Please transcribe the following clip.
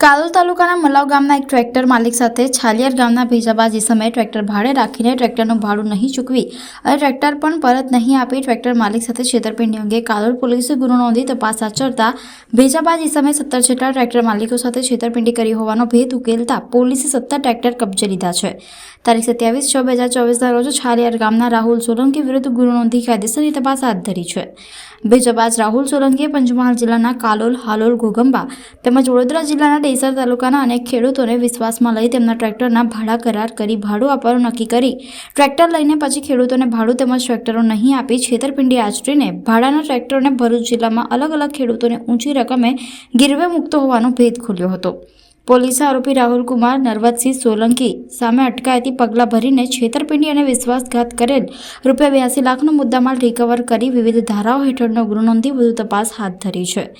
કાલોલ તાલુકાના મલાવ ગામના એક ટ્રેક્ટર માલિક સાથે છાલિયાર ગામના ભેજાબાજ સમયે ટ્રેક્ટર ભાડે રાખીને ટ્રેક્ટરનું ભાડું નહીં ચૂકવી અને ટ્રેક્ટર પણ પરત નહીં આપી ટ્રેક્ટર માલિક સાથે છેતરપિંડી અંગે કાલોલ પોલીસે ગુનો નોંધી તપાસ આચરતા ભેજાબાજ સમયે સત્તર જેટલા ટ્રેક્ટર માલિકો સાથે છેતરપિંડી કરી હોવાનો ભેદ ઉકેલતા પોલીસે સત્તર ટ્રેક્ટર કબજે લીધા છે. તારીખ સત્યાવીસ છ બે હજાર ચોવીસના રોજ છાલિયાર ગામના રાહુલ સોલંકી વિરુદ્ધ ગુનો નોંધી કાયદેસરની તપાસ હાથ ધરી છે. ભેજાબાજ રાહુલ સોલંકીએ પંચમહાલ જિલ્લાના કાલોલ હાલોલ ઘોગંબા તેમજ વડોદરા જિલ્લાના ડેસર તાલુકાના અનેક ખેડૂતોને વિશ્વાસમાં લઈ તેમના ટ્રેક્ટરના ભાડા કરાર કરી ભાડું આપવાનું નક્કી કરી. ટ્રેક્ટર લઈને પછી ખેડૂતોને ભાડું તેમજ ટ્રેક્ટરો નહીં આપી છેતરપિંડી આચરીને ભાડાના ટ્રેક્ટરોને ભરૂચ જિલ્લામાં અલગ અલગ ખેડૂતોને ઊંચી રકમે ગીરવે મૂકતો હોવાનો ભેદ ખુલ્યો હતો. પોલીસે આરોપી રાહુલ કુમાર, નરવતસિંહ સોલંકી સામે અટકાયતી પગલાં ભરીને છેતરપિંડી અને વિશ્વાસઘાત કરેલ રૂપિયા બ્યાસી લાખનો મુદ્દામાલ રિકવર કરી વિવિધ ધારાઓ હેઠળનો ગુનો નોંધી વધુ તપાસ હાથ ધરી છે.